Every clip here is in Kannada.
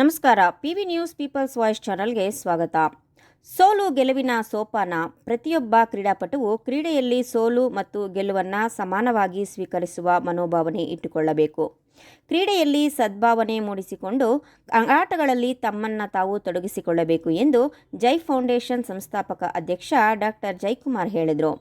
ನಮಸ್ಕಾರ. ಪಿವಿ ನ್ಯೂಸ್ ಪೀಪಲ್ಸ್ ವಾಯ್ಸ್ ಚಾನಲ್ಗೆ ಸ್ವಾಗತ. ಸೋಲು ಗೆಲುವಿನ ಸೋಪಾನ. ಪ್ರತಿಯೊಬ್ಬ ಕ್ರೀಡಾಪಟುವು ಕ್ರೀಡೆಯಲ್ಲಿ ಸೋಲು ಮತ್ತು ಗೆಲುವನ್ನು ಸಮಾನವಾಗಿ ಸ್ವೀಕರಿಸುವ ಮನೋಭಾವನೆ ಇಟ್ಟುಕೊಳ್ಳಬೇಕು. ಕ್ರೀಡೆಯಲ್ಲಿ ಸದ್ಭಾವನೆ ಮೂಡಿಸಿಕೊಂಡು ಆಟಗಳಲ್ಲಿ ತಮ್ಮನ್ನು ತಾವು ತೊಡಗಿಸಿಕೊಳ್ಳಬೇಕು ಎಂದು ಜೈ ಫೌಂಡೇಶನ್ ಸಂಸ್ಥಾಪಕ ಅಧ್ಯಕ್ಷ ಡಾಕ್ಟರ್ ಜೈಕುಮಾರ್ ಹೇಳಿದರು.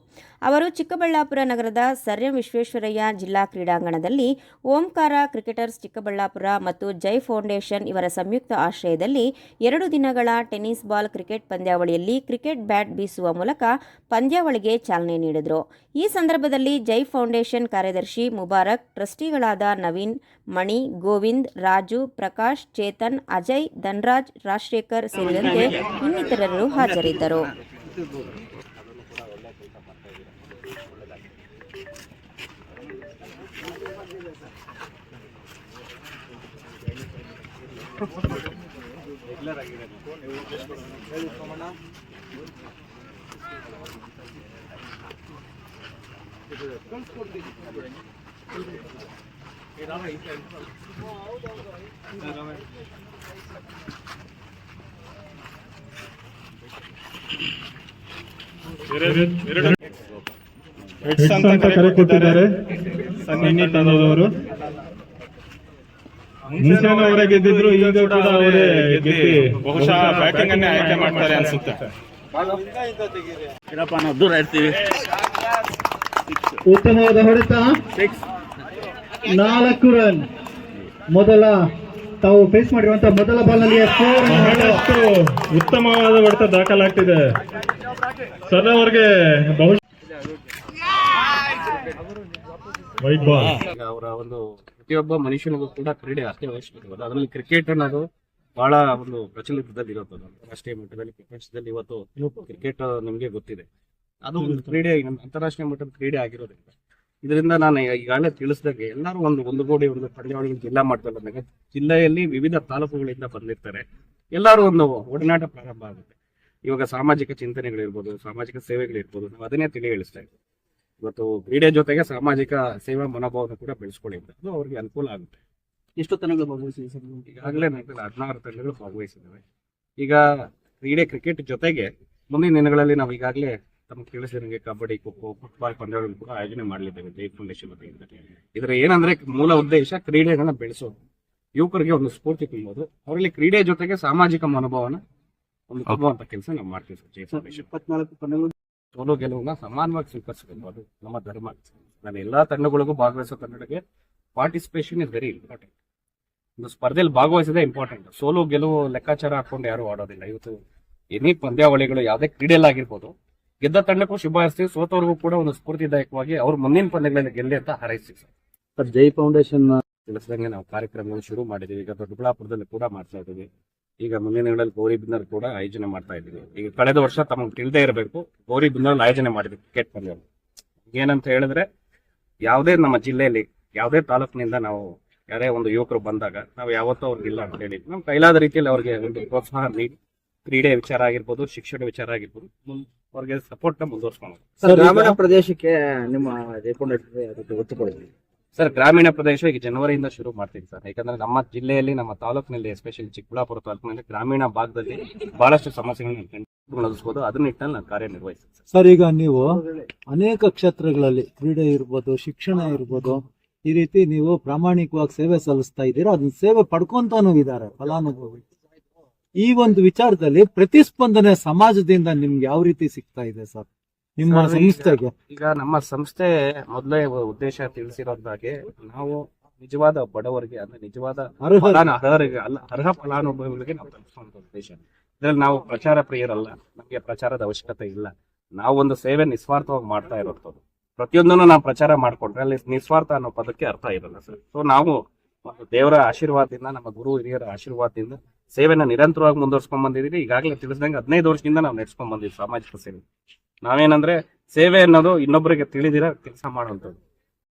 ಅವರು ಚಿಕ್ಕಬಳ್ಳಾಪುರ ನಗರದ ಸರ್ ಎಂ ವಿಶ್ವೇಶ್ವರಯ್ಯ ಜಿಲ್ಲಾ ಕ್ರೀಡಾಂಗಣದಲ್ಲಿ ಓಂಕಾರ ಕ್ರಿಕೆಟರ್ಸ್ ಚಿಕ್ಕಬಳ್ಳಾಪುರ ಮತ್ತು ಜೈ ಫೌಂಡೇಶನ್ ಇವರ ಸಂಯುಕ್ತ ಆಶ್ರಯದಲ್ಲಿ ಎರಡು ದಿನಗಳ ಟೆನ್ನಿಸ್ ಬಾಲ್ ಕ್ರಿಕೆಟ್ ಪಂದ್ಯಾವಳಿಯಲ್ಲಿ ಕ್ರಿಕೆಟ್ ಬ್ಯಾಟ್ ಬೀಸುವ ಮೂಲಕ ಪಂದ್ಯಾವಳಿಗೆ ಚಾಲನೆ ನೀಡಿದರು. ಈ ಸಂದರ್ಭದಲ್ಲಿ ಜೈ ಫೌಂಡೇಶನ್ ಕಾರ್ಯದರ್ಶಿ ಮುಬಾರಕ್, ಟ್ರಸ್ಟಿಗಳಾದ ನವೀನ್ ಮಣಿ ಗೋವಿಂದ್ ರಾಜು ಪ್ರಕಾಶ್ ಚೇತನ್ ಅಜಯ್ ಧನ್ರಾಜ್ ರಾಜಶೇಖರ್ ಸೇರಿದಂತೆ ಇನ್ನಿತರರು ಹಾಜರಿದ್ದರು. ಹೆಡ್ಸ್ ಅಂತ ಕರೆ ಕೊಟ್ಟಿದ್ದಾರೆ. ಸನ್ನಿ ಮುಂಚೆನೂ ಅವರೇ ಗೆದ್ದಿದ್ರು ಈಗ ಕೂಡ ಅವರೇ ಗೆದ್ದಿ ಬಹುಶಃ ಬ್ಯಾಟಿಂಗ್ ಅನ್ನೇ ಆಯ್ಕೆ ಮಾಡ್ತಾರೆ ಅನ್ಸುತ್ತೆ. ದೂರ ಇರ್ತೀವಿ. ಉತ್ತಮವಾದ ಹೊಡೆತ? ನಾಲ್ಕು ರನ್. ಮೊದಲ ತಾವು ಫೇಸ್ ಮಾಡಿರುವಂತ ಮೊದಲ ಬಾಲ್ನಲ್ಲಿ ಬಹಳಷ್ಟು ಉತ್ತಮವಾದ ಹೊಡೆತ ದಾಖಲಾಗ್ತಿದೆ. ಸರ್ ಅವರಿಗೆ ಬಹುಶಃ ವೈಟ್ ಬಾಲ್. ಈಗ ಅವರ ಒಂದು ಪ್ರತಿಯೊಬ್ಬ ಮನುಷ್ಯನಿಗೂ ಕೂಡ ಕ್ರೀಡೆ ಅಷ್ಟೇ ಅವಶ್ಯಕತೆ. ಅದರಲ್ಲಿ ಕ್ರಿಕೆಟ್ ಅನ್ನೋದು ಬಹಳ ಒಂದು ಪ್ರಚಲಿತದಲ್ಲಿ ಇರೋದು ಅಂತಾರಾಷ್ಟ್ರೀಯ ಮಟ್ಟದಲ್ಲಿ ಪ್ರಪಂಚದಲ್ಲಿ ಇವತ್ತು ಕ್ರಿಕೆಟ್ ನಿಮಗೆ ಗೊತ್ತಿದೆ. ಅದು ಒಂದು ಕ್ರೀಡೆ ಅಂತಾರಾಷ್ಟ್ರೀಯ ಮಟ್ಟದ ಕ್ರೀಡೆ ಆಗಿರೋದ್ರಿಂದ. ಇದರಿಂದ ನಾನು ಈಗಾಗಲೇ ತಿಳಿಸಿದಾಗ ಎಲ್ಲರೂ ಒಂದು ಒಂದು ಕೋಟಿ ಒಂದು ಪಂದ್ಯಾವಳಿ ಜಿಲ್ಲಾ ಮಟ್ಟದಲ್ಲಿ ಬಂದಾಗ ಜಿಲ್ಲೆಯಲ್ಲಿ ವಿವಿಧ ತಾಲೂಕುಗಳಿಂದ ಬಂದಿರ್ತಾರೆ. ಎಲ್ಲರೂ ಒಂದು ಒಡನಾಟ ಪ್ರಾರಂಭ ಆಗುತ್ತೆ. ಇವಾಗ ಸಾಮಾಜಿಕ ಚಿಂತನೆಗಳಿರ್ಬೋದು ಸಾಮಾಜಿಕ ಸೇವೆಗಳಿರ್ಬೋದು ನಾವು ಅದನ್ನೇ ತಿಳಿ ಹೇಳಿಸ್ತಾ ಇದ್ದೀವಿ. ಇವತ್ತು ಕ್ರೀಡೆ ಜೊತೆಗೆ ಸಾಮಾಜಿಕ ಸೇವಾ ಮನೋಭಾವನ ಕೂಡ ಬೆಳೆಸ್ಕೊಳ್ಳಿ ಅದು ಅವ್ರಿಗೆ ಅನುಕೂಲ ಆಗುತ್ತೆ. ಎಷ್ಟು ತಂಡಗಳು ಭಾಗವಹಿಸಿದೆ ಸರ್ ಈಗಾಗಲೇ ನಾಲ್ಕು ಹದಿನಾರು ತಂಡಗಳು ಭಾಗವಹಿಸಿದ್ದಾವೆ. ಈಗ ಕ್ರೀಡೆ ಕ್ರಿಕೆಟ್ ಜೊತೆಗೆ ಮುಂದಿನ ದಿನಗಳಲ್ಲಿ ನಾವು ಈಗಾಗಲೇ ತಮಗೆ ಕೇಳಿಸಿದಂಗೆ ಕಬಡ್ಡಿ ಖೋ ಖೋ ಫುಟ್ಬಾಲ್ ಪಂದ್ಯಗಳನ್ನು ಕೂಡ ಆಯೋಜನೆ ಮಾಡಲಿದ್ದೇವೆ ಜೈ ಫೌಂಡೇಶನ್ ವತಿಯಿಂದ ಇದರ ಏನಂದ್ರೆ ಮೂಲ ಉದ್ದೇಶ ಕ್ರೀಡೆಗಳನ್ನ ಬೆಳೆಸೋದು. ಯುವಕರಿಗೆ ಒಂದು ಸ್ಫೂರ್ತಿ ತುಂಬೋದು. ಅವರಲ್ಲಿ ಕ್ರೀಡೆ ಜೊತೆಗೆ ಸಾಮಾಜಿಕ ಮನೋಭಾವನ ಒಂದು ತುಂಬುವಂತ ಕೆಲಸ ನಾವು ಮಾಡ್ತೀವಿ ಸರ್ ಜೈ ಫೌಂಡೇಶನ್. ಇಪ್ಪತ್ನಾಲ್ಕು ಪಂದ್ಯಗಳು ಸೋಲು ಗೆಲುವನ್ನ ಸಮಾನವಾಗಿ ಸ್ವೀಕರಿಸಬೇಕು ಅದು ನಮ್ಮ ಧರ್ಮ ನಾನು ಎಲ್ಲಾ ತಂಡಗಳಿಗೂ ಭಾಗವಹಿಸೋ ತಂಡಗಳಿಗೆ ಪಾರ್ಟಿಸಿಪೇಷನ್ ಇಸ್ ವೆರಿ ಇಂಪಾರ್ಟೆಂಟ್ ಒಂದು ಸ್ಪರ್ಧೆಯಲ್ಲಿ ಭಾಗವಹಿಸೋದೇ ಇಂಪಾರ್ಟೆಂಟ್ ಸೋಲು ಗೆಲುವು ಲೆಕ್ಕಾಚಾರ ಹಾಕೊಂಡು ಯಾರು ಆಡೋದಿಲ್ಲ. ಇವತ್ತು ಎನಿ ಪಂದ್ಯಾವಳಿಗಳು ಯಾವುದೇ ಕ್ರೀಡೆಯಲ್ಲಾಗಿರ್ಬೋದು ಗೆದ್ದ ತಂಡಕ್ಕೂ ಶುಭ ಹಾರೈಸ್ತೀವಿ ಸೋತವ್ರಿಗೂ ಕೂಡ ಒಂದು ಸ್ಫೂರ್ತಿದಾಯಕವಾಗಿ ಅವರು ಮುಂದಿನ ಪಂದ್ಯಗಳಲ್ಲಿ ಗೆಲ್ಲಿ ಅಂತ ಹಾರೈಸ್ತೀವಿ ಸರ್. ಸರ್ ಜೈ ಫೌಂಡೇಶನ್ ತಿಳಿಸಿದಂಗೆ ನಾವು ಕಾರ್ಯಕ್ರಮಗಳು ಶುರು ಮಾಡಿದ್ದೀವಿ. ಈಗ ದೊಡ್ಡಬಳ್ಳಾಪುರದಲ್ಲಿ ಕೂಡ ಮಾಡ್ತಾ ಇದ್ದೀವಿ. ಈಗ ಮುಂದಿನ ದಿನಗಳಲ್ಲಿ ಗೌರಿ ಬಿನ್ನರ್ ಕೂಡ ಆಯೋಜನೆ ಮಾಡ್ತಾ ಇದ್ದೀವಿ. ಈಗ ಕಳೆದ ವರ್ಷ ತಮಗೆ ತಿಳಿದೇ ಇರಬೇಕು ಗೌರಿ ಬಿನ್ನರ್ ಆಯೋಜನೆ ಮಾಡಿದ್ವಿ ಕ್ರಿಕೆಟ್ ಪಂದ್ಯ ಏನಂತ ಹೇಳಿದ್ರೆ ಯಾವುದೇ ನಮ್ಮ ಜಿಲ್ಲೆಯಲ್ಲಿ ಯಾವುದೇ ತಾಲೂಕಿನಿಂದ ನಾವು ಯಾರೇ ಒಂದು ಯುವಕರು ಬಂದಾಗ ನಾವು ಯಾವತ್ತೂ ಅವ್ರಿಗೆ ಇಲ್ಲ ಅಂತ ಹೇಳಿ ನಮ್ಮ ಕೈಲಾದ ರೀತಿಯಲ್ಲಿ ಅವ್ರಿಗೆ ಒಂದು ಪ್ರೋತ್ಸಾಹ ನೀಡಿ ಕ್ರೀಡೆ ವಿಚಾರ ಆಗಿರ್ಬೋದು ಶಿಕ್ಷಣ ವಿಚಾರ ಆಗಿರ್ಬೋದು ಅವ್ರಿಗೆ ಸಪೋರ್ಟ್ ಮುಂದುವರ್ಸ್ಕೊಂಡು ಸರ್ ಗ್ರಾಮೀಣ ಪ್ರದೇಶಕ್ಕೆ ನಿಮ್ಮ ಒತ್ತು ಕೊಡ್ತೀವಿ ಸರ್ ಗ್ರಾಮೀಣ ಪ್ರದೇಶ ಈಗ ಜನವರಿಯಿಂದ ಶುರು ಮಾಡ್ತೀವಿ ಸರ್. ಯಾಕಂದ್ರೆ ನಮ್ಮ ಜಿಲ್ಲೆಯಲ್ಲಿ ನಮ್ಮ ತಾಲೂಕಿನಲ್ಲಿ ಎಸ್ಪೆಷಲಿ ಚಿಕ್ಕಬಳ್ಳಾಪುರ ತಾಲೂಕಿನಲ್ಲಿ ಗ್ರಾಮೀಣ ಭಾಗದಲ್ಲಿ ಬಹಳಷ್ಟು ಸಮಸ್ಯೆಗಳನ್ನ ನಡೆಸಬಹುದು ಅದನ್ನ ನಿಟ್ಟಿನಲ್ಲಿ ನಾನು ಕಾರ್ಯನಿರ್ವಹಿಸ್ತೀನಿ ಸರ್. ಸರ್ ಈಗ ನೀವು ಅನೇಕ ಕ್ಷೇತ್ರಗಳಲ್ಲಿ ಕ್ರೀಡೆ ಇರ್ಬೋದು ಶಿಕ್ಷಣ ಇರ್ಬೋದು ಈ ರೀತಿ ನೀವು ಪ್ರಾಮಾಣಿಕವಾಗಿ ಸೇವೆ ಸಲ್ಲಿಸ್ತಾ ಇದ್ದೀರಾ? ಅದನ್ನ ಸೇವೆ ಪಡ್ಕೊಂತಾನು ಇದ್ದಾರೆ ಫಲಾನುಭವಿ. ಈ ಒಂದು ವಿಚಾರದಲ್ಲಿ ಪ್ರತಿಸ್ಪಂದನೆ ಸಮಾಜದಿಂದ ನಿಮ್ಗೆ ಯಾವ ರೀತಿ ಸಿಗ್ತಾ ಇದೆ ಸರ್? ನಿಮ್ಮ ಸರ್, ಈಗ- ಸಂಸ್ಥೆಗೆ? ಈಗ ನಮ್ಮ ಸಂಸ್ಥೆ ಮೊದಲೇ ಉದ್ದೇಶ ತಿಳಿಸಿರೋದಾಗೆ ನಾವು ನಿಜವಾದ ಬಡವರಿಗೆ ಅಂದ್ರೆ ನಿಜವಾದ ಫಲಾನು ಅರ್ಹರಿಗೆ ಅಲ್ಲ ಅರ್ಹ ಫಲಾನುಭವಿಗಳಿಗೆ ನಾವು ತಲುಪಿಸುವಂತ ಉದ್ದೇಶ. ಇದ್ರಲ್ಲಿ ನಾವು ಪ್ರಚಾರ ಪ್ರಿಯರಲ್ಲ ನಮಗೆ ಪ್ರಚಾರದ ಅವಶ್ಯಕತೆ ಇಲ್ಲ. ನಾವು ಒಂದು ಸೇವೆ ನಿಸ್ವಾರ್ಥವಾಗಿ ಮಾಡ್ತಾ ಇರೋದು. ಪ್ರತಿಯೊಂದನ್ನು ನಾವು ಪ್ರಚಾರ ಮಾಡ್ಕೊಂಡ್ರೆ ಅಲ್ಲಿ ನಿಸ್ವಾರ್ಥ ಅನ್ನೋ ಪದಕ್ಕೆ ಅರ್ಥ ಇರಲ್ಲ ಸರ್. ಸೊ ನಾವು ಒಂದು ದೇವರ ಆಶೀರ್ವಾದದಿಂದ ನಮ್ಮ ಗುರು ಹಿರಿಯರ ಆಶೀರ್ವಾದದಿಂದ ಸೇವೆನ ನಿರಂತರವಾಗಿ ಮುಂದುವರ್ಸ್ಕೊಂಡ್ ಬಂದಿದ್ದೀವಿ ಈಗಾಗಲೇ ತಿಳಿಸ್ದಂಗೆ ಹದಿನೈದು ವರ್ಷದಿಂದ ನಾವು ನಡೆಸ್ಕೊಂಡ್ ಬಂದಿದ್ದೀವಿ ಸಾಮಾಜಿಕ ಸೇವೆ. ನಾವೇನಂದ್ರೆ ಸೇವೆ ಅನ್ನೋದು ಇನ್ನೊಬ್ಬರಿಗೆ ತಿಳಿದಿರೋ ಕೆಲಸ ಮಾಡುವಂಥದ್ದು.